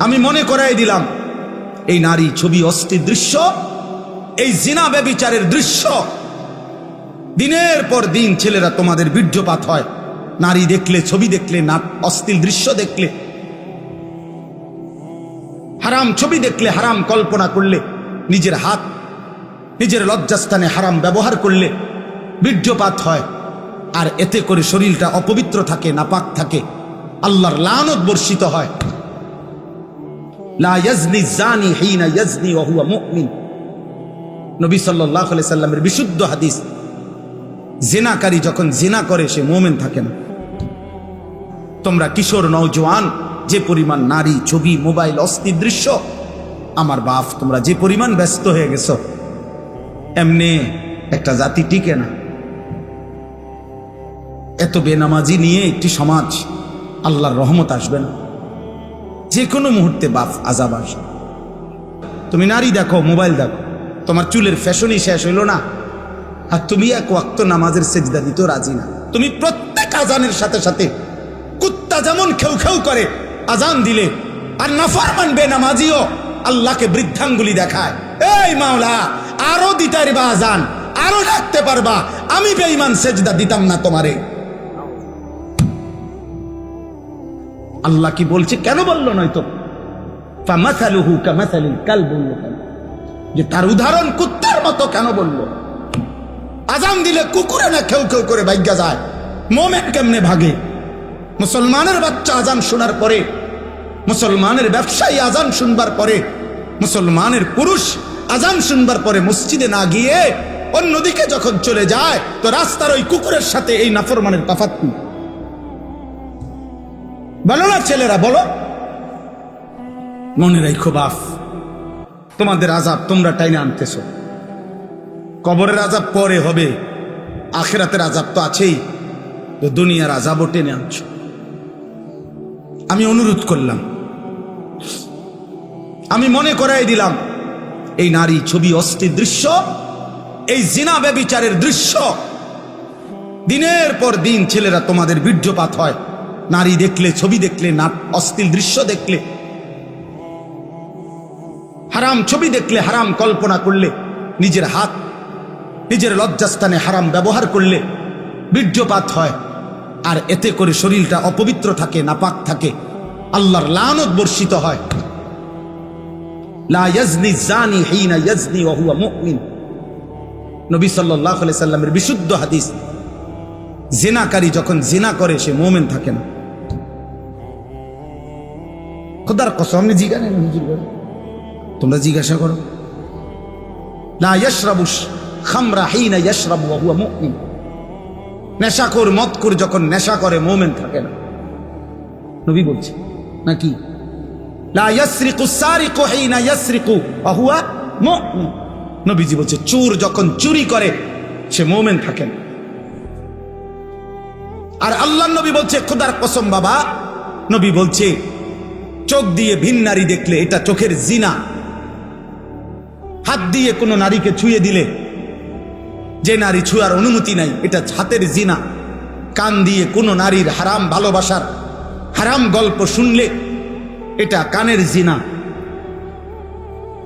আমি মনে করাই দিলাম, এই নারী ছবি অস্থির দৃশ্য, এই জিনা ব্যবিচারের দৃশ্য। দিনের পর দিন ছেলেরা তোমাদের বীর্যপাত হয়। নারী দেখলে, ছবি দেখলে, না, অস্থির দৃশ্য দেখলে। হারাম ছবি দেখলে, হারাম কল্পনা করলে, নিজের হাত, নিজের লজ্জাস্থানে হারাম ব্যবহার করলে বীর্যপাত হয়। আর এতে করে শরীরটা অপবিত্র থাকে, নাপাক থাকে। আল্লাহর লানত বর্ষিত হয়। নবী আলাইহি সাল্লামের বিশুদ্ধ হাদিস, জেনাকারী যখন জেনা করে, সে মোমেন থাকে না। তোমরা কিশোর, নওজোয়ান, যে পরিমাণ নারী, ছবি, মোবাইল, অস্থির দৃশ্য, আমার বাপ, তোমরা যে পরিমাণ ব্যস্ত হয়ে গেছো, এমনি একটা জাতি টিকে না। এত বেনামাজি নিয়ে একটি সমাজ, আল্লাহর রহমত আসবে না। যে কোনো মুহূর্তে বাপ আজাব আসবে তুমি নারী দেখো, মোবাইল দেখো। তোমার চুলের ফ্যাশনই শেষ হইল না। আর তুমি এক ওয়াক্ত নামাজের সেজদা দিতেও রাজি না। তুমি প্রত্যেক আজানের সাথে সাথে কুত্তা যেমন খেউ খেউ করে আজান দিলে, আর নাফার মানবে নামাজিও আল্লাহকে বৃদ্ধাঙ্গুলি দেখায়। এই মাওলা, আরও দিতে আজান, আরও ডাকতে পারবা। আমি বেঈমান সেজদা দিতাম না তোমারে। আল্লাহ কি বলছে? কেন বলল নয়তো? কাল যে তার উদাহরণ কুত্তার মতো কেন বলল? আজান দিলে কুকুরে না খেউ খেউ করে ভাগ্যা যায়। মোমেন কেমনে ভাগে? মুসলমানের বাচ্চা আজান শোনার পরে, মুসলমানের ব্যবসায়ী আজান শুনবার পরে, মুসলমানের পুরুষ আজান শুনবার পরে মসজিদে না গিয়ে অন্যদিকে যখন চলে যায়, তো রাস্তার ওই কুকুরের সাথে এই নাফরমানের তফাৎ কি? বলো না ছেলেরা, বলো। মনে রাখো বাফ তোমাদের আজাব তোমরা টাইনে আনতেছো। কবরের আজাব পরে হবে, আখেরাতের আজাব তো আছেই, তো দুনিয়ার আজাবও টেনে আনছো। আমি অনুরোধ করলাম, আমি মনে করাই দিলাম, এই নারী ছবি অস্থির দৃশ্য, এই জিনা ব্যবিচারের দৃশ্য, দিনের পর দিন ছেলেরা তোমাদের বীর্যপাত হয়। নারী দেখলে, ছবি দেখলে, না অস্থির দৃশ্য দেখলে। হারাম ছবি দেখলে, হারাম কল্পনা করলে। নিজের হাত, নিজের লজ্জাস্থানে হারাম ব্যবহার করলে। বীর্যপাত হয়, আর এতে করে শরীরটা অপবিত্র থাকে, নাপাক থাকে। আল্লাহর লানত বর্ষিত হয়। নবী আলাইহি সাল্লামের বিশুদ্ধ হাদিস জেনাকারী যখন জেনা করে, সে মোমেন থাকে না। খোদার কসম জিজ্ঞাসা তোমরা জিজ্ঞাসা করো। লা ইয়াশরাবু খামরা হিনা ইয়াশরাবু ওয়া হুয়া মুমিন। নেশাখোর মদকুর যখন নেশা করে, মোমেন থাকে না। নবী বলছে, নাকি? নবীজি বলছে, চোর যখন চুরি করে, সে মোমেন থাকে না। আর আল্লাহ নবী বলছে, খোদার কসম বাবা। নবী বলছে, চোখ দিয়ে ভিন নারী দেখলে এটা চোখের জিনা। হাত দিয়ে কোনো নারীকে ছুঁয়ে দিলে যে নারী ছুঁয়ার অনুমতি নাই, এটা হাতের জিনা। কান দিয়ে কোনো নারীর হারাম ভালোবাসার হারাম গল্প শুনলে এটা কানের জিনা।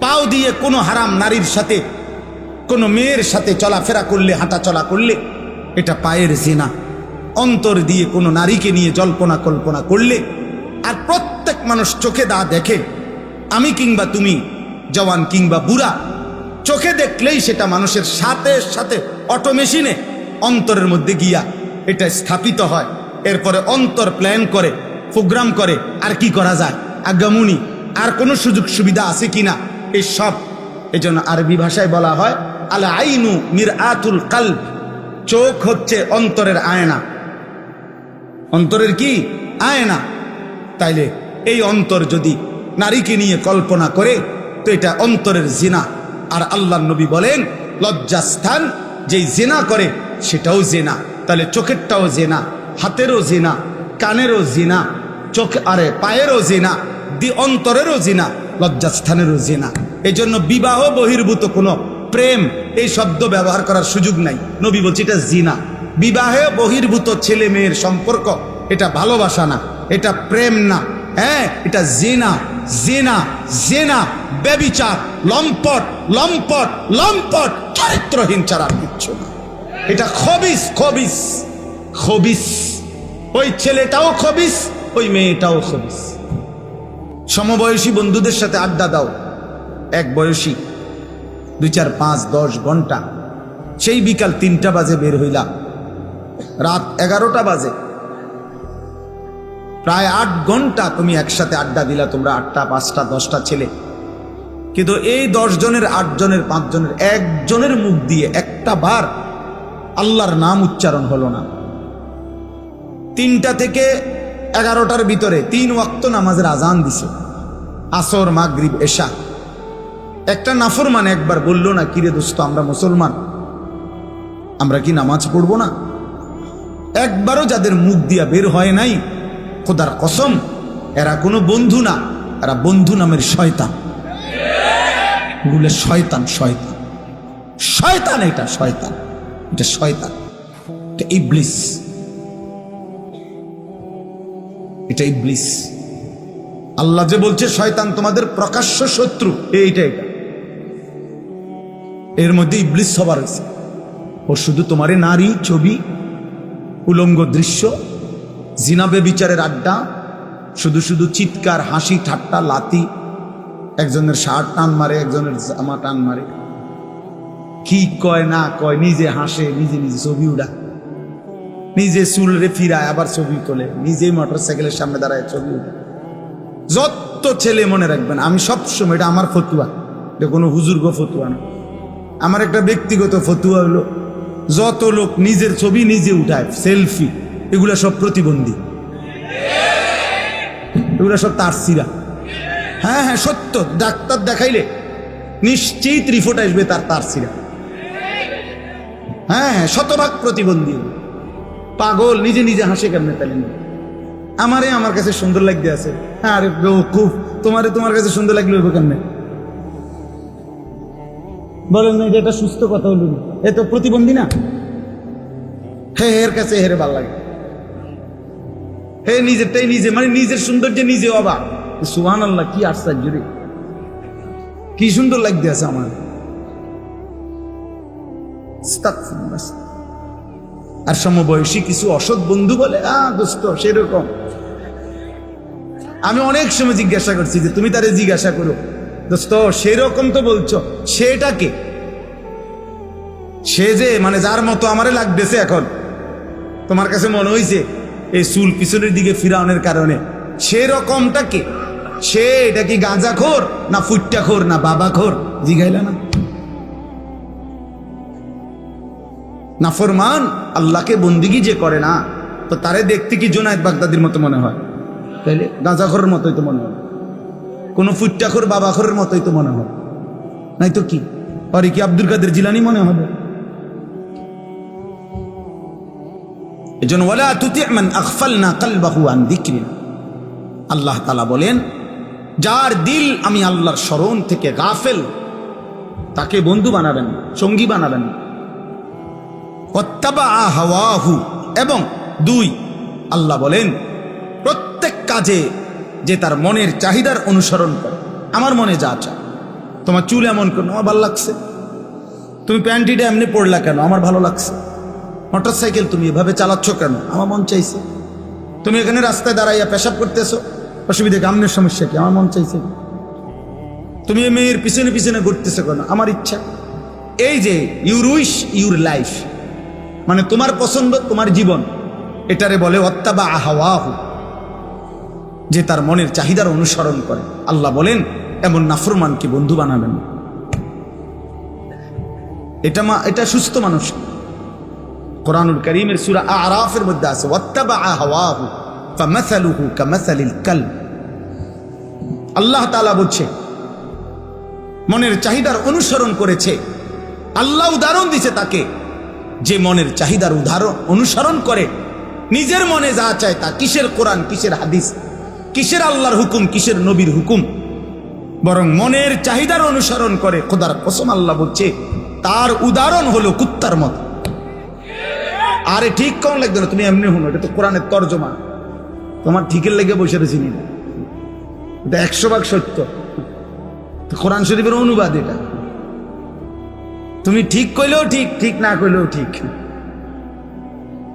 পাও দিয়ে কোনো হারাম নারীর সাথে, কোনো মেয়ের সাথে চলাফেরা করলে হাঁটা চলা করলে এটা পায়ের জিনা। অন্তর দিয়ে কোনো নারীকে নিয়ে জল্পনা কল্পনা করলে আর প্রত্যেক মানুষ চোখে দা দেখে, আমি কিংবা তুমি, জওয়ান কিংবা বুড়া, চোখে দেখলেই সেটা মানুষের সাথে সাথে অটো মেশিনে অন্তরের মধ্যে গিয়া এটা স্থাপিত হয়। এরপরে অন্তর প্ল্যান করে, প্রোগ্রাম করে, আর কি করা যায়। আগামুনি, আর কোনো সুযোগ সুবিধা আছে কিনা? এই সব এই জন্য আরবি ভাষায় বলা হয় আলা আইনু মির আতুল কাল চোখ হচ্ছে অন্তরের আয়না। অন্তরের কি? আয়না তাইলে এই অন্তর যদি নারীকে নিয়ে কল্পনা করে, তো এটা অন্তরের জিনা। আর আল্লাহ নবী বলেন, লজ্জাস্থান, যেই জেনা করে, সেটাও জেনা। তাহলে চোখেরটাও জেনা, হাতেরও জেনা, কানেরও জেনা, চোখ, আরে পায়েরও জেনা, দি অন্তরেরও জেনা, লজ্জাস্থানেরও জেনা। এই জন্য বিবাহ বহির্ভূত কোনো প্রেম, এই শব্দ ব্যবহার করার সুযোগ নাই। নবী বলছে এটা জিনা। বিবাহে বহির্ভূত ছেলে মেয়ের সম্পর্ক, এটা ভালোবাসা না, এটা প্রেম না হ্যাঁ এটা জেনা জেনা জেনা, ব্যবিচার, লম্পট লম্পট লম্পট চরিত্রহীন আর কিচ্ছু না। এটা খবিস খবিস খবিস। ওই ছেলেটাও খবিস, ওই মেয়েটাও খবিস। সমবয়সী বন্ধুদের সাথে আড্ডা দাও। এক বয়সী, দুই চার পাঁচ দশ ঘণ্টা, সেই বিকাল তিনটা বাজে বের হইলাম রাত এগারোটা বাজে। প্রায় আট ঘণ্টা তুমি একসাথে আড্ডা দিলা, তোমরা আটটা, পাঁচটা, দশটা ছেলে। কিন্তু এই দশ জনের, আট জনের, পাঁচ জনের একজনের মুখ দিয়ে একটা বার আল্লাহর নাম উচ্চারণ হলো না। তিনটা থেকে এগারোটার ভিতরে তিন ওয়াক্ত নামাজের আজান দিছে। আসর, মাগরিব, এশা। একটা নাফরমান একবার বলল, না, কিরে দোস্ত, আমরা মুসলমান। আমরা কি নামাজ পড়ব না? একবারও যাদের মুখ দিয়া বের হয় নাই, খোদার কসম, এরা কোনো বন্ধু না, এরা বন্ধু নামের শয়তান। শয়তান শয়তান। শয়তান এটা শয়তান। এটা শয়তান। এটা ইবলিস। এটা ইবলিস। আল্লাহ যে বলছে, শয়তান তোমাদের প্রকাশ্য শত্রু। এইটা এটা। এর মধ্যে ইবলিস সবার আছে। ও শুধু তোমারে নারী, ছবি উলঙ্গ দৃশ্য জিনাবে বিচারের আড্ডা, শুধু শুধু চিৎকার, হাসি, ঠাট্টা, লাতি, একজনের শার্ট টান মারে, একজনের জামা টান মারে। কি কয়, না কয়, নিজে হাসে, নিজে নিজে ছবি উড়া নিজে চুল রে ফিরায়, আবার ছবি তোলে। নিজেই মোটর সাইকেলের সামনে দাঁড়ায় ছবি উঠে যত ছেলে মনে রাখবেন, আমি সবসময়, এটা আমার ফতুয়া। এটা কোনো হুজুর্গ ফতুয়া না। আমার একটা ব্যক্তিগত ফতুয়া হলো যত লোক নিজের ছবি নিজে উঠায় সেলফি এগুলা সব প্রতিবন্ধী। এগুলা সব তার সিরা হ্যাঁ হ্যাঁ সত্য, ডাক্তার দেখাইলে নিশ্চিত রিপোর্ট আসবে তার তার সিরা হ্যাঁ হ্যাঁ শতভাগ প্রতিবন্ধী। পাগল, নিজে নিজে হাসে কেমনে তাহলে না? আমারে আমার কাছে সুন্দর লাগতে আছে। হ্যাঁ আরে খুব, তোমারে তোমার কাছে সুন্দর লাগল কেমনে? বলেন এটা একটা সুস্থ কথা হলো। এ তো প্রতিবন্ধী না? হে, এর কাছে হেরে ভালো লাগে। হে, নিজেরটাই নিজে মানে নিজের সৌন্দর্যে নিজে অবাক। সুহান আল্লাহ কি আশ্চর্য রে। কি সুন্দর লাগতে আছে আমার। আর সমবয়সী কিছু অসৎ বন্ধু বলে সেরকম। আমি অনেক সময় জিজ্ঞাসা করছি যে, তুমি তারে জিজ্ঞাসা করো? দোস্ত, সেরকম তো বলছো। সেটাকে সে যে মানে যার মতো আমারে লাগতেছে এখন। তোমার কাছে মনে হয়েছে এই চুল পিছনের দিকে ফিরানোর কারণে। সেরকমটা কে? সে, এটা কি গাঁজা খোর না ফুটটা খোর না বাবা খোর? জিগাইলা না। নাফরমান আল্লাহকে বন্দিগি যে করে না, তো তারে দেখতে কি জোনায়দ বাগদাদির মতো মনে হয়? তাইলে গাঁজাখরের মতোই তো মনে হয়। কোনো ফুট্টাখোর বাবাখরের মতোই তো মনে হয় নাই তো কি? পরে কি আব্দুল কাদের জিলানি মনে হবে? এজন্য ওয়ালা তুতিমান আখফালনা কালবাহু আন যিকরিনা আল্লাহ তাআলা বলেন, যার দিল আমি আল্লাহর স্মরণ থেকে গাফেল, তাকে বন্ধু বানাবেন, সঙ্গী বানাবেন। হাওয়াহু। এবং দুই, আল্লাহ বলেন, প্রত্যেক কাজে যে তার মনের চাহিদার অনুসরণ করে। আমার মনে যা চায় তোমার চুল এমন কেন? আমার ভালো লাগছে। তুমি প্যান্টিটা এমনি পড়লা কেন? আমার ভালো লাগছে। মোটর সাইকেল তুমি এভাবে চালাচ্ছ কেন? আমার মন চাইছে। তুমি এখানে রাস্তায় দাঁড়াইয়া পেশাব করতেছো? অসুবিধা গামনের সমস্যা কি? আমার মন চাইছে। তুমি এই মেয়ের পিছনে পিছনে ঘুরতেছো কেন? আমার ইচ্ছা। এই যে ইউর উইশ ইউর লাইফ মানে তোমার পছন্দ, তোমার জীবন। এটারে বলে অত্যাবা আহাওয়াহু যে তার মনের চাহিদার অনুসরণ করে। আল্লাহ বলেন, এমন নাফরমানকে বন্ধু বানাবেন? এটা মা, এটা সুস্থ মানুষ। কোরআনুল করিমের সুরা আরাফের মধ্যে আছে আল্লাহ তাআলা বলছে, মনের চাহিদার অনুসরণ করেছে। আল্লাহ উদাহরণ দিছে তাকে, যে মনের চাহিদার উদাহরণ, অনুসরণ করে। নিজের মনে যা চায় তা, কিসের কোরআন, কিসের হাদিস কিসের আল্লাহর হুকুম, কিসের নবীর হুকুম? বরং মনের চাহিদার অনুসরণ করে খোদার কসম আল্লাহ বলছে, তার উদাহরণ হলো কুত্তার মত। আরে ঠিক কম লাগবে না, তুমি এমনি হুনো, এটা তো কোরআনের তর্জমা। তোমার ঠিকের লেগে বসে রয়েছি নি এটা একশো ভাগ সত্য। কোরআন শরীফের অনুবাদ এটা। তুমি ঠিক কইলেও ঠিক ঠিক না কইলেও ঠিক।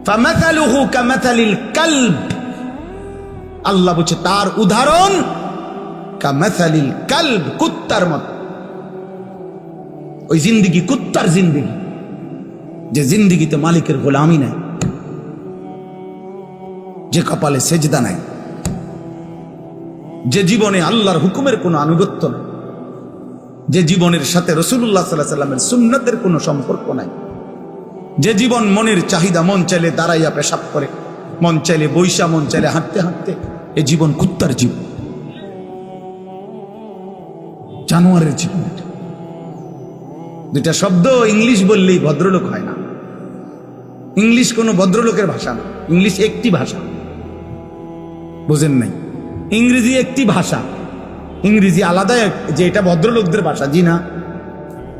ফামাথালুহু কামাথালিল কালব। আল্লাহ বলছে, তার উদাহরণ কামাথালিল কালব, কুত্তার মত। ওই জিন্দিগি, কুত্তার জিন্দিগি, যে জিন্দিগিতে মালিকের গোলামি যে কপালে সেজদা নাই, যে জীবনে আল্লাহর হুকুমের কোনো আনুগত্য নাই, যে জীবনের সাথে রসুল্লাহ সাল্লাহ সাল্লামের সুন্নতের কোনো সম্পর্ক নাই, যে জীবন মনের চাহিদা মন চাইলে দাঁড়াইয়া পেশাব করে মন চাইলে, বৈশা মন চাইলে, হাঁটতে হাঁটতে এ জীবন কুত্তার জীবন। জানোয়ারের জীবন। দুটা শব্দ ইংলিশ বললেই ভদ্রলোক হয় না। ইংলিশ কোনো ভদ্রলোকের ভাষা না। ইংলিশ একটি ভাষা। বুঝেন নাই। ইংরেজি একটি ভাষা। ইংরেজি আলাদা যে এটা ভদ্রলোকদের ভাষা, জি না।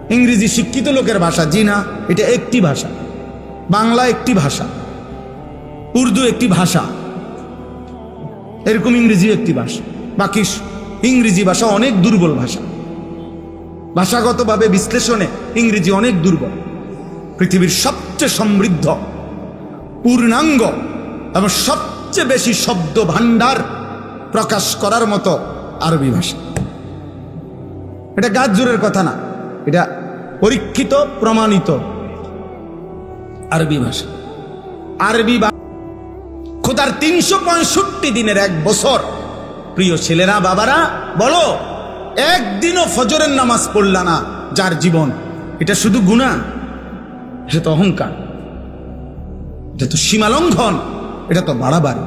ইংরেজি শিক্ষিত লোকের ভাষা, জি না। এটা একটি ভাষা। বাংলা একটি ভাষা। উর্দু একটি ভাষা। এরকম ইংরেজি একটি ভাষা। বাকি ইংরেজি ভাষা অনেক দুর্বল ভাষা। ভাষাগতভাবে বিশ্লেষণে ইংরেজি অনেক দুর্বল। পৃথিবীর সবচেয়ে সমৃদ্ধ, পূর্ণাঙ্গ এবং সবচেয়ে বেশি শব্দ ভাণ্ডার প্রকাশ করার মতো আরবি ভাষা। এটা গাছ জোরের কথা না, এটা পরীক্ষিত, প্রমাণিত আরবি ভাষা। আরবি খোদার তিনশো দিনের এক বছর। প্রিয় ছেলেরা, বাবারা, বলো, একদিনও ফজরের নামাজ পড়লা না যার জীবন। এটা শুধু গুণা এটা তো অহংকার, এটা তো সীমালঙ্ঘন এটা তো বাড়াবাড়ি।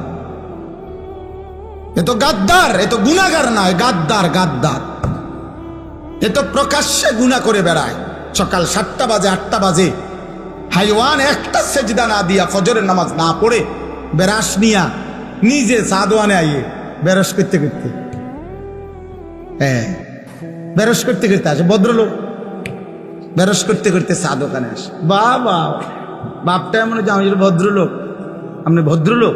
এ তো গাদ্দার, এ তো গুণাগার নয়, গাদ্দার গাদ্দার। এ তো প্রকাশ্যে গুণা করে বেড়ায়। সকাল সাতটা বাজে, আটটা বাজে। হাইওয়ান একটা সেজদা না দিয়া ফজরের নামাজ না পড়ে বেরাস নিয়া নিজে সাদওয়ানে আইয়ে বেরস করতে করতে। হ্যাঁ বেরস করতে করতে আসে, ভদ্রলোক। বেরস করতে করতে চা দোকানে আসে। বা বাপটা এমন যে আমি ভদ্রলোক, আপনি ভদ্রলোক,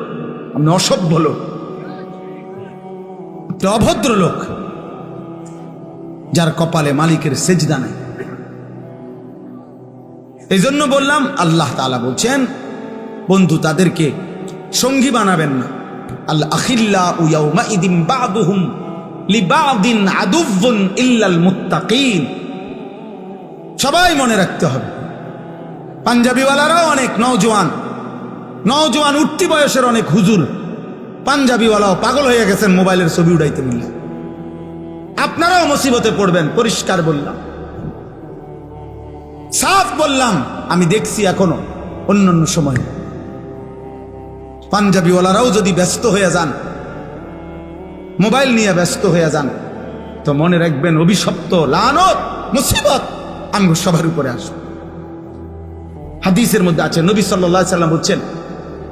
আপনি অসভ্য লোক। অভদ্র লোক, যার কপালে মালিকের সেজদা নাই। এই জন্য বললাম, আল্লাহ তাআলা বলছেন, বন্ধু তাদেরকে সঙ্গী বানাবেন না। আল্লাহ আখিল্লা উয়াউমা ইদিন বাদুহুম লিবাদিন আদুভুন ইল্লাল মুত্তাকিন। সবাই মনে রাখতে হবে। পাঞ্জাবিওয়ালারাও অনেক নওজোয়ান। নওজোয়ান উঠতি বয়সের অনেক হুজুর। পাঞ্জাবিওয়ালাও পাগল হয়ে গেছেন মোবাইলের ছবি উড়াইতে বললে আপনারাও মুসিবতে পড়বেন, পরিষ্কার বললাম। সাফ বললাম, আমি দেখছি এখনও অন্য অন্য সময়। পাঞ্জাবিওয়ালারাও যদি ব্যস্ত হয়ে যান, মোবাইল নিয়ে ব্যস্ত হয়ে যান, তো মনে রাখবেন অভিশপ্ত লানত, মুসিবত আমি সবার উপরে আসব। হাদিসের মধ্যে আছে, নবী সাল্লাহ সাল্লাম বলছেন,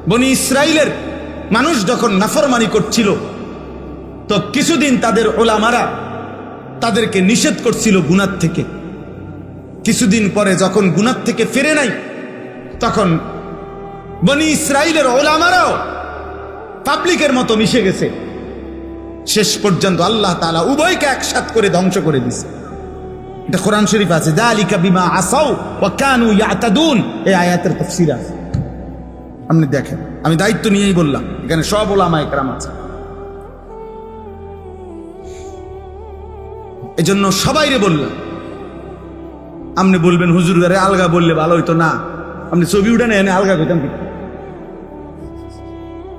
বনি ইসরায়েলের মানুষ যখন নাফরমানি করছিল, তো কিছুদিন তাদের ওলামারা তাদেরকে নিষেধ করছিল গুনার থেকে। কিছুদিন পরে যখন গুনার থেকে ফিরে নাই, তখন বনি ইসরায়েলের ওলামারাও পাবলিকের মতো মিশে গেছে। শেষ পর্যন্ত আল্লাহ তাআলা উভয়কে একসাথ করে ধ্বংস করে দিছে এটা কোরআন শরীফ আছে, দালিকা বিমা আসাও কানু ইয়াতাদুন। এই আয়াতের তাফসীর আছে। আপনি দেখেন, আমি দায়িত্ব নিয়েই বললাম, এখানে সব ওলামা একরাম আছে। এই এজন্য সবাইরে বললাম, আপনি বলবেন, হুজুর আলগা বললে ভালো হইতো না। আপনি ছবি উঠে এনে আলগা কইতাম কি?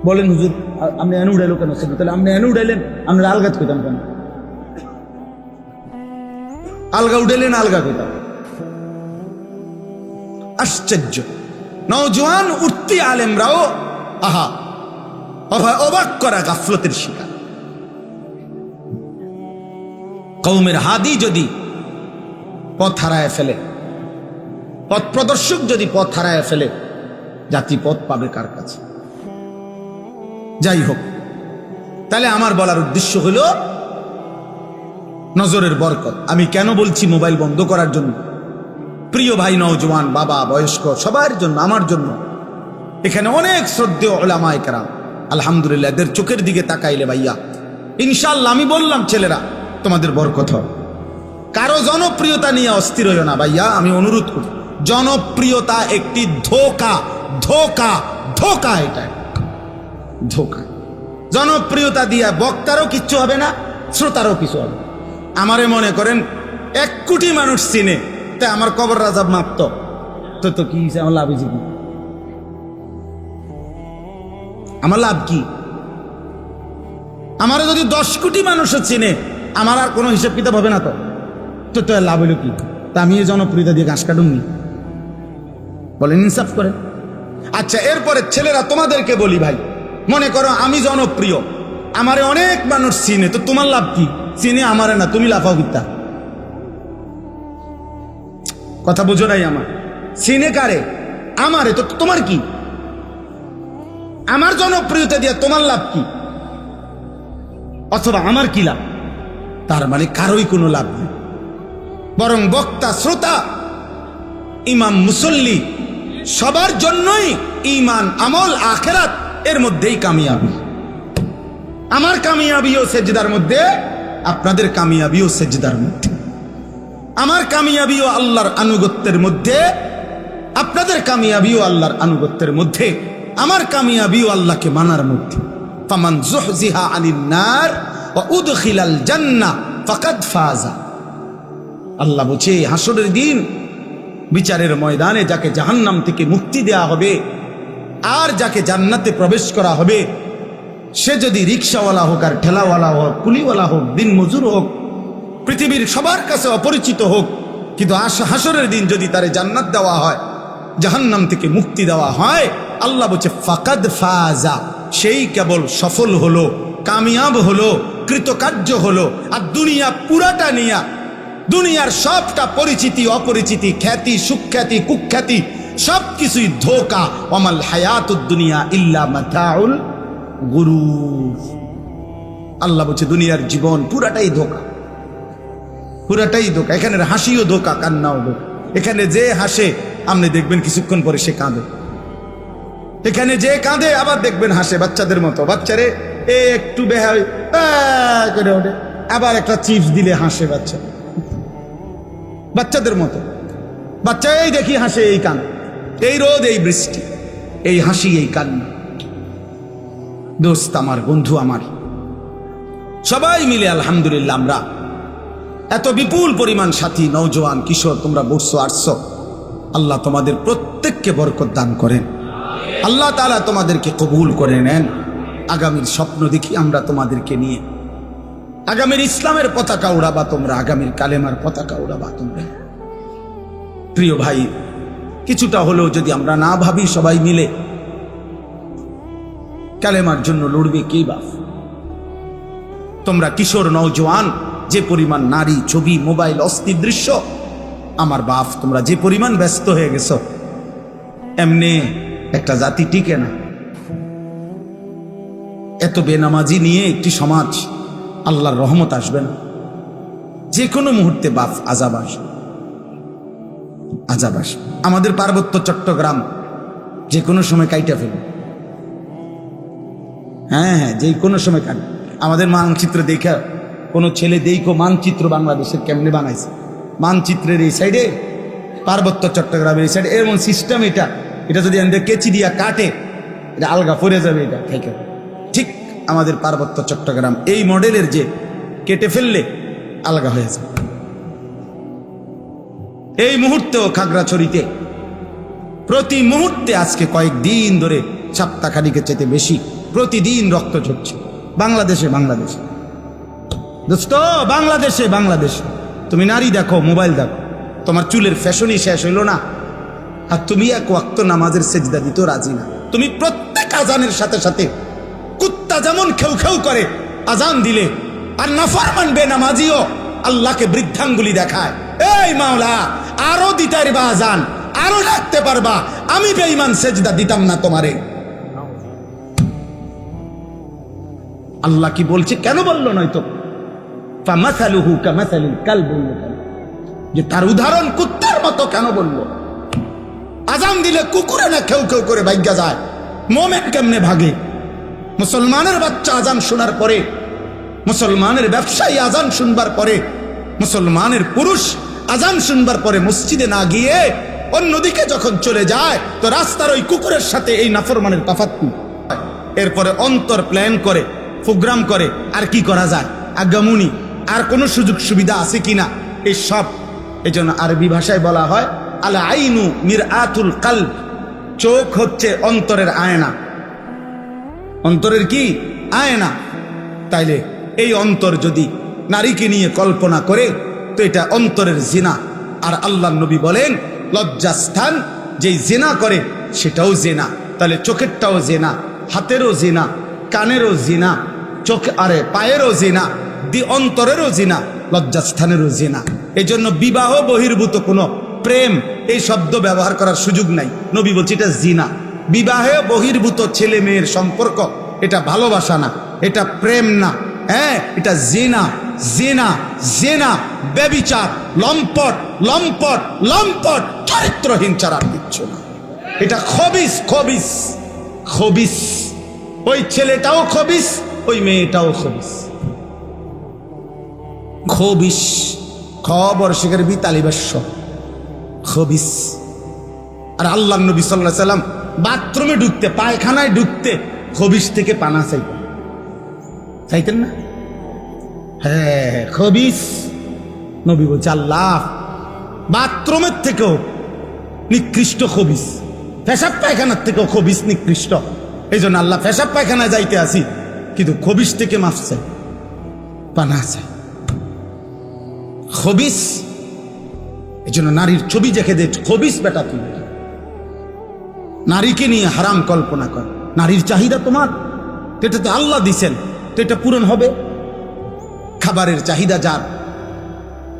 বলেন, হুজুর, আপনি এনে উঠাইলো কেন ছবি তাহলে আপনি এনে উঠাইলেন আমরা আলগাত কইতাম কেন? আলগা উঠাইলেন আলগা কইতাম। আশ্চর্য। নওজোয়ান উঠতি আলেমরাও, আহা অভয় অবাক করা গাফলতের শিকার। কৌমের হাদি যদি পথ হারায় ফেলে, পথ প্রদর্শক যদি পথ হারায় ফেলে জাতি পথ পাবে কার কাছে? যাই হোক তাহলে আমার বলার উদ্দেশ্য হলো নজরের বরকত। আমি কেন বলছি মোবাইল বন্ধ করার জন্য? প্রিয় ভাই, নওজোয়ান, বাবা, বয়স্ক, সবার জন্য, আমার জন্য। এখানে অনেক শ্রদ্ধেয় ওলামায় কারাম আলহামদুলিল্লাহ, এদের চোখের দিকে তাকাইলে ভাইয়া। ইনশাল্লাহ আমি বললাম, ছেলেরা, তোমাদের বরকত হবে। কারও জনপ্রিয়তা নিয়ে অস্থির হইও না ভাইয়া, আমি অনুরোধ করি। জনপ্রিয়তা একটি ধোকা ধোকা ধোকা এটা ধোকা। জনপ্রিয়তা দিয়া বক্তারও কিচ্ছু হবে না, শ্রোতারও কিছু হবে আমারে মনে করেন, এক কোটি মানুষ চিনে তাই আমার কবর রাজাব মাপত। তো তো কি আমার লাভ কি? আমার লাভ কি? আমারও যদি দশ কোটি মানুষও চিনে, আমার আর কোনো হিসাব কিতাব হবে না তো। তো তো লাভ হইল কি? তা আমি এই জনপ্রিয়তা দিয়ে ঘাস কাটুননি বলেন, ইনসাফ করে আচ্ছা এরপরে ছেলেরা তোমাদেরকে বলি ভাই মনে করো আমি জনপ্রিয়। আমারে অনেক মানুষ চিনে, তো তোমার লাভ কি? চিনে আমারে না, তুমি লাফাও বিদ্যা কথা বুঝো নাই আমার। চিনে কারে? আমারে, তো তোমার কি? আমার জনপ্রিয়তা দিয়ে তোমার লাভ কি? অথবা আমার কি লাভ? তার মানে কারোই কোনো লাভ নেই। বরং বক্তা, শ্রোতা, ইমাম মুসল্লি, সবার জন্যই ইমান আমল, আখেরাত এর মধ্যেই কামিয়াবি। আমার কামিয়াবিও সেজদার মধ্যে, আপনাদের কামিয়াবিও সেজদার মধ্যে। আমার কামিয়াবিও আল্লাহর আনুগত্যের মধ্যে, আপনাদের কামিয়াবিও আল্লাহর আনুগত্যের মধ্যে, আমার কামিয়াবিও আল্লাহকে মানার মধ্যে। ফামান জুহজিহা আনিন নার ওয়া উদখিলাল জান্নাহ ফাকাদ ফাজা। আল্লাহ বলছে হাসরের দিন বিচারের ময়দানে যাকে জাহান্নাম থেকে মুক্তি দেয়া হবে আর যাকে জান্নাতে প্রবেশ করা হবে, সে যদি রিক্সাওয়ালা হোক আর ঠেলাওয়ালা হোক, কুলিওয়ালা হোক, দিন মজুর হোক, পৃথিবীর সবার কাছে অপরিচিত হোক, কিন্তু আস- হাসরের দিন যদি তারে জান্নাত দেওয়া হয়, জাহান্নাম থেকে মুক্তি দেওয়া হয়, আল্লাহ বলছে, ফাকাদ ফাজা সেই কেবল সফল হলো, কামিয়াব হলো, কৃতকার্য হলো, আর দুনিয়া পুরাটা নিয়া, দুনিয়ার সবটা পরিচিতি, অপরিচিতি, খ্যাতি, সুখ্যাতি, কুখ্যাতি সব কিছুই ধোকা। অমাল হায়াতুদ দুনিয়া ইল্লা মাতাউল গুরু আল্লাহ বলছে দুনিয়ার জীবন পুরাটাই ধোকা। পুরাটাই ধোকা। এখানের হাসিও ধোকা কান্নাও ধোকা। এখানে যে হাসে আপনি দেখবেন কিছুক্ষণ পরে সে কাঁদে। এখানে যে কাঁদে আবার দেখবেন হাসে বাচ্চাদের মতো। বাচ্চারে এ একটু বেহা হই, আ করে ওঠে। আবার একটা চিপস দিলে হাসে বাচ্চা। বাচ্চাদের মতো। বাচ্চা এই দেখি হাসে এই কান এই রোদ, এই বৃষ্টি, এই হাসি, এই কান্না। দোস্ত আমার, বন্ধু আমার, সবাই মিলে আলহামদুলিল্লাহ আমরা এত বিপুল পরিমাণ সাথী নৌজওয়ান কিশোর তোমরা বসছো আসছো। আল্লাহ তোমাদের প্রত্যেককে বরকত দান করেন। আল্লাহ তালা তোমাদেরকে কবুল করে নেন। আগামীর স্বপ্ন দেখি আমরা তোমাদেরকে নিয়ে। আগামীর ইসলামের পতাকা উড়াবা তোমরা, আগামীর কালেমার পতাকা উড়াবা তোমরা। প্রিয় ভাই কিছুটা হলেও যদি আমরা না ভাবি সবাই মিলে, কালেমার জন্য লড়বে কে বাপ তোমরা কিশোর, নওজোয়ান, যে পরিমাণ নারী, ছবি, মোবাইল অস্থির দৃশ্য, আমার বাপ, তোমরা যে পরিমাণ ব্যস্ত হয়ে গেছ, এমনি একটা জাতি টিকে না। এত বেনামাজি নিয়ে একটি সমাজ, আল্লাহর রহমত আসবে না। যে কোনো মুহূর্তে বাপ আজাব আসবে। আজাব আসবে। আমাদের পার্বত্য চট্টগ্রাম যে কোনো সময় কাইটা ফেলবে। হ্যাঁ হ্যাঁ যে কোনো সময় কাট আমাদের মানচিত্র দেখা কোনো ছেলে দেখো মানচিত্র বাংলাদেশের কেমনে বানাইছে। মানচিত্রের এই সাইডে, পার্বত্য চট্টগ্রামের এই সাইডে এমন সিস্টেম এটা। এটা যদি আমাদের কেচি দিয়া কাটে, এটা আলগা পড়ে যাবে এটা থেকে। ঠিক আমাদের পার্বত্য চট্টগ্রাম এই মডেলের যে কেটে ফেললে আলগা হয়ে যাবে। এই মুহূর্তেও খাগড়াছড়িতে। প্রতি মুহূর্তে আজকে কয়েকদিন ধরে সপ্তাহখানিকের চাইতে বেশি প্রতিদিন রক্ত ঝরছে। বাংলাদেশে বাংলাদেশে। দোস্ত, বাংলাদেশে বাংলাদেশে। তুমি নারী দেখো, মোবাইল দেখো। তোমার চুলের ফ্যাশনই শেষ হইল না। আর তুমি এক ওয়াক্ত নামাজের সেজদা দিতেও রাজি না। তুমি প্রত্যেক আজানের সাথে সাথে কুত্তা যেমন খেউ খেউ করে আজান দিলে, আর নাফারমান বেনামাজিও আল্লাহকে বৃদ্ধাঙ্গুলি দেখায়। এই মাওলা আরও দিতে পারবা আজান আরও ডাকতে পারবা। আমি বেঈমান সেজদা দিতাম না তোমারে। আল্লাহ কি বলছে? কেন বলল নয়তো? কাল বলল যে তার উদাহরণ কুত্তার মতো কেন বলল? আজান দিলে কুকুরে না কেউ কেউ করে ভাগ্যা যায়। মোমেন কেমনে ভাগে? মুসলমানের বাচ্চা আজান শোনার পরে, মুসলমানের ব্যবসায়ী আজান শুনবার পরে, মুসলমানের পুরুষ আজান শুনবার পরে মসজিদে না গিয়ে অন্যদিকে যখন চলে যায়, তো রাস্তার ওই কুকুরের সাথে এই নাফরমানের তফাত কি? এরপরে অন্তর প্ল্যান করে, প্রোগ্রাম করে, আর কি করা যায়? আগামুনি আর কোনো সুযোগ সুবিধা আছে কিনা? এই সব এই জন্য আরবি ভাষায় বলা হয়, আলা আইনু মির আতুল কাল চোখ হচ্ছে অন্তরের আয়না। অন্তরের কি? আয়না। তাইলে এই অন্তর যদি নারীকে নিয়ে কল্পনা করে তো এটা অন্তরের জিনা। আর আল্লাহ নবী বলেন, লজ্জাস্থান, যেই জেনা করে সেটাও জেনা। তাহলে চোখেরটাও জেনা, হাতেরও জেনা, কানেরও জেনা, চোখ, আরে পায়েরও জেনা, দি অন্তরেরও জেনা, লজ্জাস্থানেরও জেনা। এই জন্য বিবাহ বহির্ভূত কোনো প্রেম, এই শব্দ ব্যবহার করার সুযোগ নাই। নবী বলছি এটা জিনা। বিবাহে বহির্ভূত ছেলে মেয়ের সম্পর্ক, এটা ভালোবাসা না, এটা প্রেম না। হ্যাঁ এটা জেনা। জেনা জেনা ব্যবিচার, লম্পট লম্পট লম্পট, চরিত্রহীন আর কিচ্ছু না। এটা খবিস খবিস খবিস। ওই ছেলেটাও খবিস, ওই মেয়েটাও খবিস। খবিস, খবর শিখের বি তালিবাস্য খবিস। আর আল্লাহ নবী সাল্লাহ সাল্লাম বাথরুমে ঢুকতে, পায়খানায় ঢুকতে খবিস থেকে পানা চাইতেন। চাইতেন না? হ্যাঁ খবিস। নবী বলছে, আল্লাহ, বাথরুমের থেকেও নিকৃষ্ট খবিস। পেশাব পায়খানার থেকেও খবিস নিকৃষ্ট। এই জন্য আল্লাহ পেশাব পায়খানায় যাইতে আসি, কিন্তু খবিস থেকে মাফ চাই, পানা চাই। খবিস এই জন্য নারীর ছবি দেখে দে, খবিস বেটা তুই। নারীকে নিয়ে হারাম কল্পনা কর। নারীর চাহিদা তোমার। এটা তো আল্লাহ দিছেন, তো এটা পূরণ হবে। খাবারের চাহিদা যার।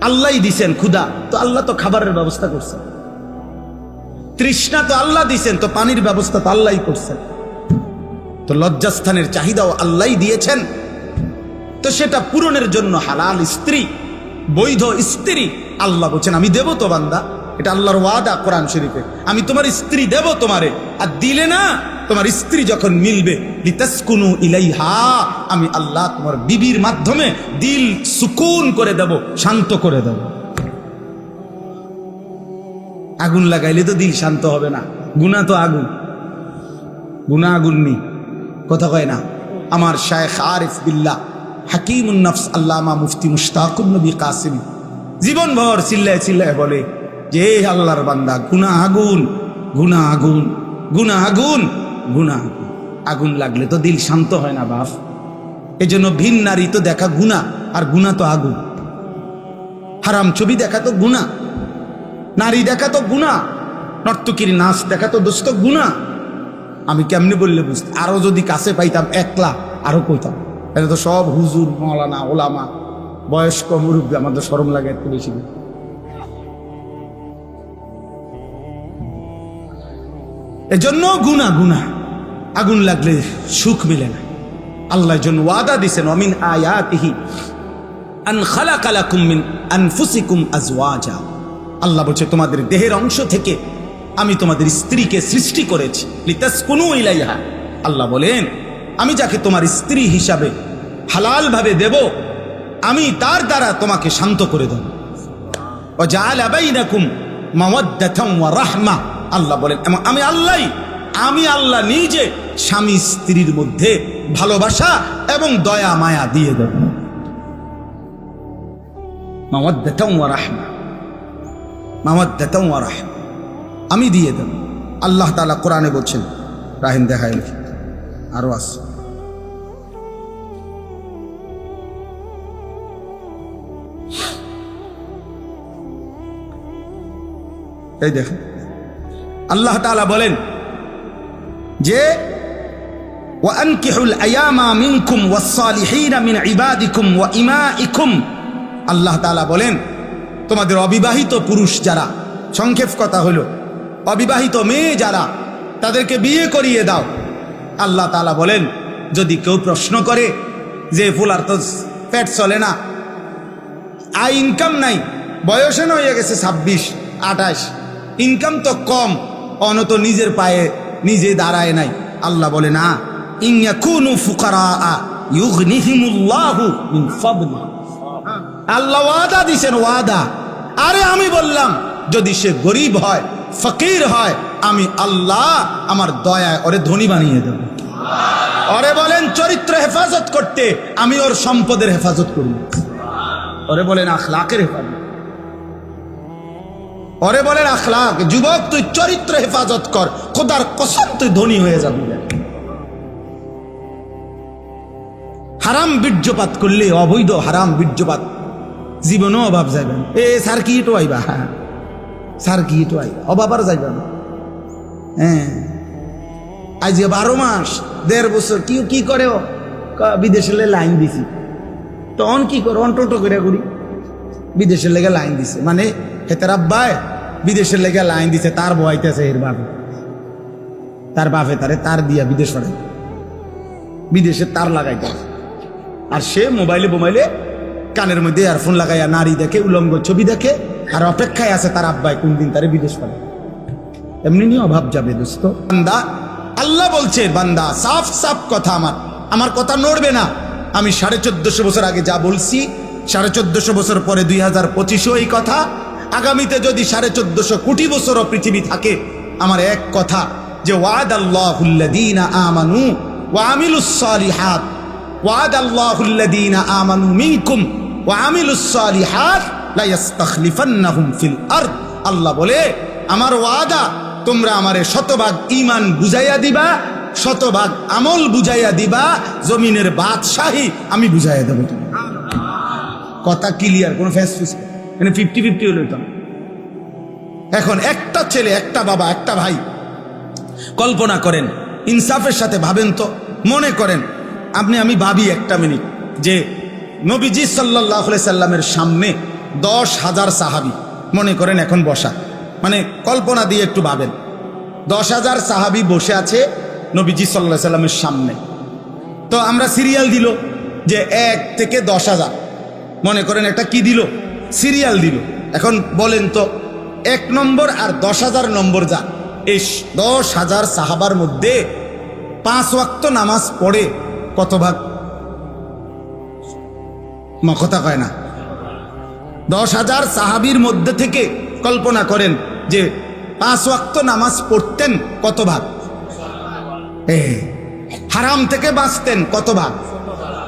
আল্লাহই দিছেন ক্ষুদা তো আল্লাহ তো খাবারের ব্যবস্থা করছেন তৃষ্ণা তো আল্লাহ দিছেন, তো পানির ব্যবস্থা তো আল্লাহই করছেন। তো লজ্জাস্থানের চাহিদাও আল্লাহই দিয়েছেন। তো সেটা পূরণের জন্য হালাল স্ত্রী, বৈধ স্ত্রী আল্লাহ বলছেন, আমি দেব তো বান্দা। এটা আল্লাহর ওয়াদা কোরআন শরীফে। আমি তোমার স্ত্রী দেব তোমারে। আর দিলে না তোমার স্ত্রী যখন মিলবে ইলাইহা, আমি আল্লাহ তোমার বিবির মাধ্যমে দিল সুকুন করে দেব, শান্ত করে দেব। আগুন লাগাইলে তো দিল শান্ত হবে না। গুণা তো আগুন। গুণা আগুন নি কথা কয় না, আমার শায়েখ আরিফ বিল্লাহ হাকিমুন নফস আল্লামা মুফতি মুশতাকুন নবী কাসিম জীবন ভর চিল্লায় চিল্লায় বলে যে আল্লাহর বান্দা, গুণা আগুন গুণা আগুন গুণা আগুন। গুণা। আগুন লাগলে তো দিল শান্ত হয় না বাপ। এই জন্য ভিন নারী তো দেখা গুণা, আর গুণা তো আগুন। হারাম ছবি দেখা তো গুণা, নারী দেখা তো গুণা, নর্তকীর নাচ দেখা তো দোস্ত গুণা। আমি কেমনি বললে বুঝতে আরও যদি কাছে পাইতাম একলা, আরও কইতাম। এটা তো সব হুজুর, মৌলানা, ওলামা, বয়স্ক মুরব্বী আমাদের সরম লাগে একটু বেশি। এজন্য গুনা গুনা আগুন লাগলে সুখ মিলে না। আল্লাহ জন্য ওয়াদা দিছেন অমিন আয়াতিহি আন খালাকা লাকুম মিন আনফুসিকুম আল্লাহ বলছে, তোমাদের দেহের অংশ থেকে আমি তোমাদের স্ত্রীকে সৃষ্টি করেছি, লিতাসকুনু ইলাইহা। আল্লাহ বলেন, আমি যাকে তোমার স্ত্রী হিসাবে হালাল ভাবে দেব, আমি তার দ্বারা তোমাকে শান্ত করে দেব। ও জাল আবাইনাকুম মাওয়াদ্দাতাম ওয়া আল্লাহ বলেন, আমি আল্লাহ আমি আল্লাহ নিজে স্বামী স্ত্রীর মধ্যে ভালোবাসা এবং দয়া, মায়া দিয়ে দেব। আমি দিয়ে দেব। আল্লাহ তাআলা কোরআনে বলছেন, রাহিম দেখায় আরও আছে। এই দেখেন। আল্লাহ তাআলা বলেন যে ওয়ানকিহুল আয়ামা মিনকুম ওয়াস-সালিহিনা মিন ইবাদিকুম ওয়া ইমাইকুম আল্লাহ তাআলা বলেন, তোমাদের অবিবাহিত পুরুষ যারা, সংক্ষেপ কথা হলো, অবিবাহিত মেয়ে যারা, তাদেরকে বিয়ে করিয়ে দাও। আল্লাহ তাআলা বলেন, যদি কেউ প্রশ্ন করে যে, ফুলার তো পেট চলে না, আয় ইনকাম নাই, বয়সে হয়ে গেছে ছাব্বিশ, আঠাশ ইনকাম তো কম, অনত নিজের পায়ে নিজে দাঁড়ায় নাই। আল্লাহ বলে, না ওয়াদা ওয়াদা। আরে আমি বললাম, যদি সে গরিব হয়, ফকির হয়, আমি আল্লাহ আমার দয়ায় ওরে ধনী বানিয়ে দেব। ওরে বলেন, চরিত্র হেফাজত করতে আমি ওর সম্পদের হেফাজত করব ওরে বলেন, আখলাকের হেফাজত। ওরে বলেন, আখলাক, যুবক, তুই চরিত্র হেফাজত কর। খোদার কসম, তুই ধনী হয়ে যাবি। হারাম বীর্যপাত করলে অবৈধ হারাম বীর্যপাত, জীবনও অভাব যাইবেন এ, স্যার কি এটো আইবা? হ্যাঁ স্যার কি এটো আইবা? অভাব আর যাইবেন হ্যাঁ। আজ বারো মাস, দেড় বছর কি কি করে লে লাইন দিছি। তো অন কি করো? অন টোটো করে করি বিদেশের লেগে লাইন দিছে। মানে হেতার আব্বায়, বিদেশের লেগে লাইন দিছে, তার বয়াইতেছে এর বাপে। তার বাপে তারে তার দিয়া বিদেশ পাঠায় বিদেশে তার লাগাইতে আর সে মোবাইলে মোবাইলে কানের মধ্যে ইয়ারফোন লাগাইয়া নারী দেখে, উলঙ্গ ছবি দেখে, আর অপেক্ষায় আছে তার আব্বাই কোন দিন তারে বিদেশ পারে এমনি নিয়ে অভাব যাবে দোস্ত। বান্দা, আল্লাহ বলছে, বান্দা, সাফ সাফ কথা আমার। আমার কথা নড়বে না। আমি সাড়ে চোদ্দশো বছর আগে যা বলছি সাড়ে চোদ্দশো বছর পরে দুই হাজার পঁচিশও এই কথা। আগামীতে যদি সাড়ে চোদ্দশো কোটি বছরও পৃথিবী থাকে, আমার এক কথা যে ওয়াদ আল্লাহুল্লাদিনা আমানু ওয়ামিলুস সালিহাত ওয়াদ আল্লাহুল্লাদিনা আমানু মিনকুম ওয়ামিলুস সালিহাত লা ইস্তাখলিফান্নাহুম ফিল আরদ। আল্লাহ বলে, আমার ওয়াদা, তোমরা আমারে শতভাগ ইমান বুঝাইয়া দিবা, শতভাগ আমল বুঝাইয়া দিবা, জমিনের বাদশাহী আমি বুঝাইয়া দেবো কথা ক্লিয়ার কোনো ফ্যাস ফুস মানে ফিফটি ফিফটি হলো তো এখন একটা ছেলে, একটা বাবা, একটা ভাই, কল্পনা করেন, ইনসাফের সাথে ভাবেন তো, মনে করেন, আপনি, আমি ভাবি একটা মিনিট, যে নবীজি সাল্লাহ সাল্লামের সামনে দশ হাজার সাহাবি, মনে করেন এখন বসা। মানে কল্পনা দিয়ে একটু ভাবেন। দশ হাজার সাহাবি বসে আছে নবীজি সাল্লাহ সাল্লামের সামনে। তো আমরা সিরিয়াল দিল যে এক থেকে দশ হাজার। মনে করেন একটা কি দিল? সিরিয়াল দিল। এখন বলেন তো, এক নম্বর আর দশ হাজার নম্বর যা। এই দশ হাজার সাহাবার মধ্যে পাঁচ ওয়াক্ত নামাজ পড়ে কত ভাগ? কথা কয় না। দশ হাজার সাহাবির মধ্যে থেকে কল্পনা করেন যে পাঁচ ওয়াক্ত নামাজ পড়তেন কত ভাগ? এ, হারাম থেকে বাঁচতেন কত ভাগ?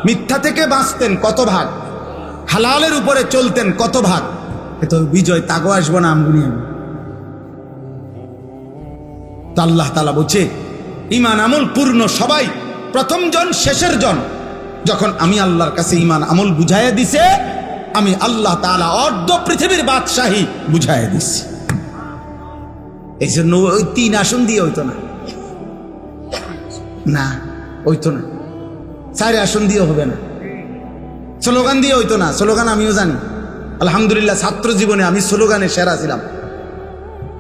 মিথ্যা থেকে বাঁচতেন কত ভাগ? হালালের উপরে চলতেন কত ভাগ এ তো বিজয়, তাগো আসব না আমগুনি আমি আল্লাহ তালা বলছে ইমান আমল পূর্ণ সবাই, প্রথম জন, শেষের জন। যখন আমি আল্লাহর কাছে ইমান আমল বুঝাইয়া দিছে, আমি আল্লাহ তালা অর্ধ পৃথিবীর বাদশাহী বুঝাইয়া দিছি। এই জন্য ওই তিন আসন দিয়ে হইতো না। না, হইতো না। চার আসন দিয়ে হবে না। স্লোগান দিয়ে হইতো না, স্লোগান আমিও জানি। আলহামদুলিল্লাহ ছাত্র জীবনে আমি স্লোগানে সেরা ছিলাম।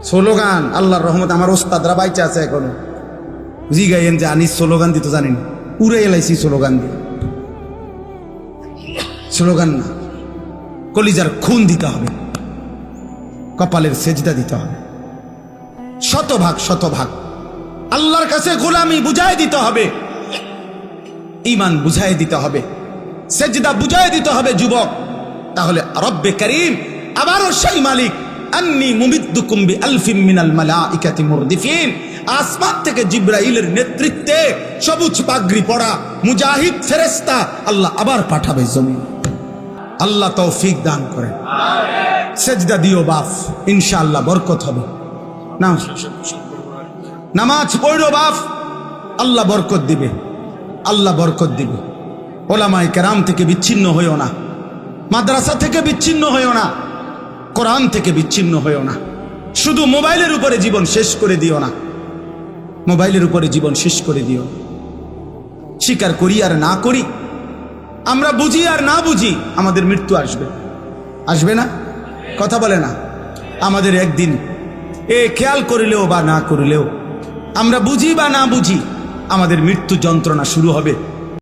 স্লোগান, আল্লাহর রহমত আমার ওস্তাদরা বাইচে আছে এখনও। জিগাইয়েন যে আনি স্লোগান দিতে জানেন? উড়ে এলাইছি স্লোগান দিয়ে। স্লোগান না, কলিজার খুন দিতে হবে। কপালের সেজদা দিতে হবে। শতভাগ শতভাগ। আল্লাহর কাছে গোলামি বুঝাই দিতে হবে। ইমান বুঝাই দিতে হবে। সেজদা বুঝাই দিতে হবে, যুবক। তাহলে রব্বে করিম আবারও সেই মালিক নেতৃত্বে সবুজ মুজাহিদ আল্লাহ আবার পাঠাবে জমিন আল্লাহ দান সেজদা ইনশাআল্লাহ বরকত হবে। নামাজ পড়ো বাফ আল্লাহ বরকত দিবে। আল্লাহ বরকত দিবে। ওলামাই কেরাম থেকে বিচ্ছিন্ন হইও না। মাদ্রাসা থেকে বিচ্ছিন্ন হইও না। কোরআন থেকে বিচ্ছিন্ন হইও না। শুধু মোবাইলের উপরে জীবন শেষ করে দিও না। মোবাইলের উপরে জীবন শেষ করে দিও। স্বীকার করি আর না করি, আমরা বুঝি আর না বুঝি, আমাদের মৃত্যু আসবে। আসবে না? কথা বলে না। আমাদের একদিন, এ খেয়াল করিলেও বা না করিলেও, আমরা বুঝি বা না বুঝি, আমাদের মৃত্যু যন্ত্রণা শুরু হবে।